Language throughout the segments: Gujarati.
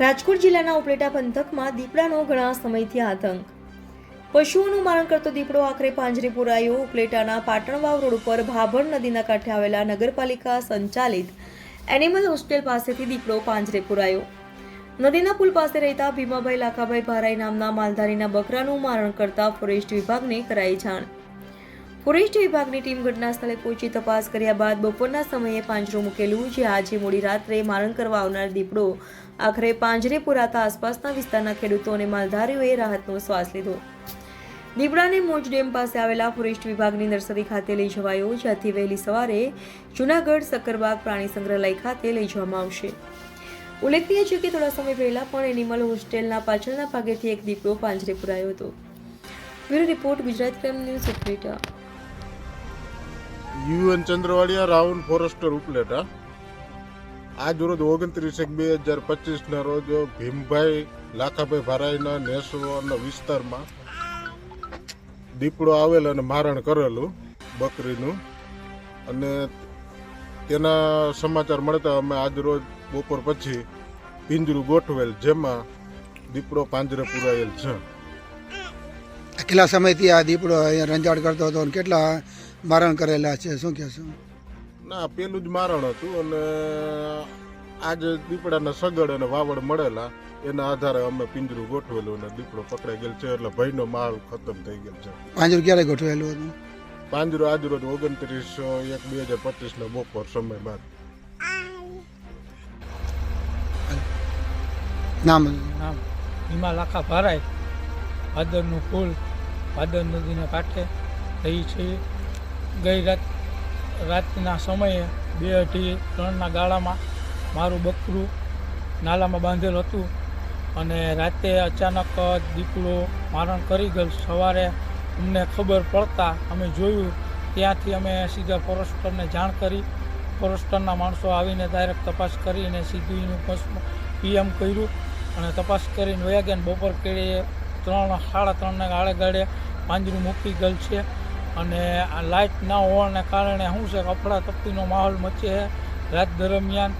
રાજકોટ જિલ્લાના ઉપલેટા પંથકમાં દીપડાનો ઘણા સમયથી આતંક. પશુઓનું મારણ કરતો દીપડો આખરે પાંજરે પુરાયો. ઉપલેટાના પાટણવાવ રોડ ઉપર ભાભર નદીના કાંઠે આવેલા નગરપાલિકા સંચાલિત એનિમલ હોસ્ટેલ પાસેથી દીપડો પાંજરે પુરાયો. નદીના પુલ પાસે રહેતા ભીમાભાઈ લાખાભાઈ ભારાઈ નામના માલધારીના બકરાનું મારણ કરતા ફોરેસ્ટ વિભાગને કરાઈ જાણ. ફોરેસ્ટ વિભાગની ટીમ ઘટના સ્થળે પહોંચી તપાસ કર્યા બાદ બપોરના સમયે પાંજરું મૂકેલું, જે આજે મોડી રાત્રે મારણ કરવા આવનાર દીપડો. આખરે પાંજરે પુરાતા આસપાસના વિસ્તારના ખેડૂતો અને માલધારીઓએ રાહતનો શ્વાસ લીધો. દીપડાને મોજ ડેમ પાસે આવેલા ફોરેસ્ટ વિભાગની નર્સરી ખાતે લઈ જવાયો, જ્યાંથી વહેલી સવારે જૂનાગઢ સક્કરબાગ પ્રાણી સંગ્રહાલય ખાતે લઈ જવામાં આવશે. ઉલ્લેખનીય છે કે થોડા સમય પહેલા પણ એનિમલ હોસ્ટેલના પાછળના ભાગેથી એક દીપડો પાંજરે પુરાયો હતો. Bureau report Gujarat crime news Upleta. UN Chandravadiya, round forester Upleta આજ રોજ ઓગણત્રીસ એક બે હજાર પચીસના રોજ ભીમભાઈ, લાખાભાઈ ભારાઈના નેસવાના વિસ્તારમાં દીપડો આવેલ અને મારણ કરેલું બકરીનું. અને તેના સમાચાર મળતા અમે આજ રોજ બપોર પછી પિંજરું ગોઠવેલ, જેમાં દીપડો પાંજરે પુરાયેલ છે. કેટલા સમયથી આ દીપડો અહીંયા રંજાડ કરતો હતો અને કેટલા મારણ કરેલા છે. શું કહેશો? ના પેલું જ મારણ હતું અને આજે દીપડાના સગડ અને વાવડ મળેલા એના આધારે અમે પિંજરું ગોઠવેલું અને દીપડો પકડાઈ ગયેલ છે એટલે ભયનો માલ ખતમ થઈ ગયેલ છે. પાંજરું ક્યારે ગોઠવેલું હતું? પાંજરું આજ રોજ ઓગણત્રીસ એક બે હજાર પચીસના બપોર સમય બાદ. નામ? નામ હિમા લાખા ભરાય. ભાદરનું ફૂલ ભાદર નદીના કાંઠે રહી છે. ગઈ રાત, રાતના સમયે બે અઢી ત્રણના ગાળામાં મારું બકરું નાલામાં બાંધેલ હતું અને રાતે અચાનક દીપડો મારણ કરી ગયેલ સવારે અમને ખબર પડતા અમે જોયું, ત્યાંથી અમે સીધા ફોરેસ્ટરને જાણ કરી. ફોરેસ્ટરના માણસો આવીને ડાયરેક્ટ તપાસ કરીને સીધું એનું પીએમ કર્યું અને તપાસ કરીને વયા ગયા બપોર કેળીએ ત્રણ, સાડા ત્રણને ગાળે ગાળે પાંજરું મૂકી ગયેલ છે. અને આ લાઇટ ના હોવાને કારણે શું છે કે અફડાતફડીનો માહોલ મચે છે. રાત દરમિયાન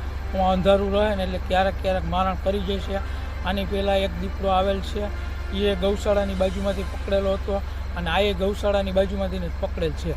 અંધારું રહે ને એટલે ક્યારેક ક્યારેક મારણ કરી જાય છે. આની પહેલાં એક દીપડો આવેલ છે. એ ગૌશાળાની બાજુમાંથી પકડેલો હતો અને આ એ ગૌશાળાની બાજુમાંથી પકડેલ છે.